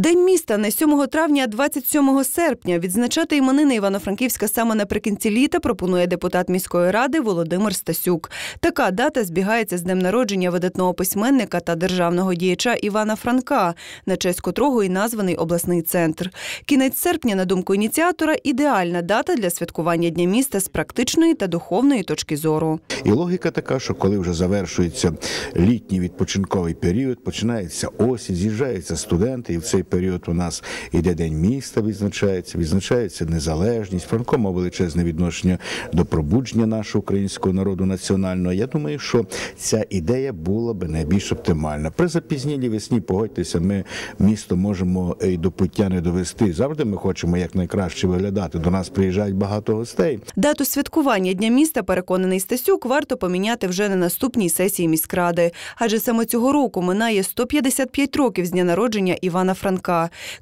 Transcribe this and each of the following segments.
День міста не 7 травня, а 27 серпня. Відзначати іменини Івано-Франківська саме наприкінці літа пропонує депутат міської ради Володимир Стасюк. Така дата збігається з днем народження видатного письменника та державного діяча Івана Франка, на честь котрого і названий обласний центр. Кінець серпня, на думку ініціатора, ідеальна дата для святкування дня міста з практичної та духовної точки зору. І логіка така, що коли вже завершується літній відпочинковий період, починається осінь, з'їжджаються студенти, і в цей період у нас іде день міста, відзначається, відзначається незалежність. Франко мав величезне відношення до пробудження нашого українського народу національного. Я думаю, що ця ідея була би найбільш оптимальна. При запізнілій весні, погодьтеся, ми місто можемо і до пуття не довести. Завжди ми хочемо якнайкраще виглядати. До нас приїжджають багато гостей. Дату святкування дня міста, переконаний Стасюк, варто поміняти вже на наступній сесії міськради. Адже саме цього року минає 155 років з дня народження Івана Франка.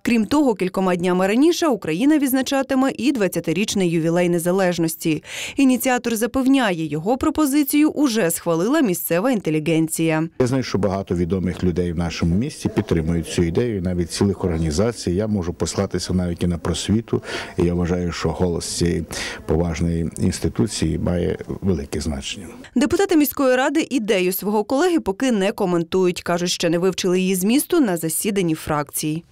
Крім того, кількома днями раніше Україна відзначатиме і 20-річний ювілей незалежності. Ініціатор запевняє, його пропозицію уже схвалила місцева інтелігенція. Я знаю, що багато відомих людей в нашому місті підтримують цю ідею, навіть цілих організацій. Я можу послатися навіть і на просвіту. І я вважаю, що голос цієї поважної інституції має велике значення. Депутати міської ради ідею свого колеги поки не коментують. кажуть, що не вивчили її змісту на засіданні фракцій.